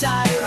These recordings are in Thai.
tired.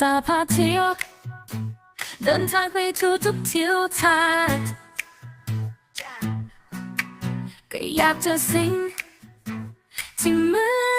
ตาพาเที่ยวเดินทางไปทุกทุกทิวทัศก็อยากจะสิ่งที่เหมือน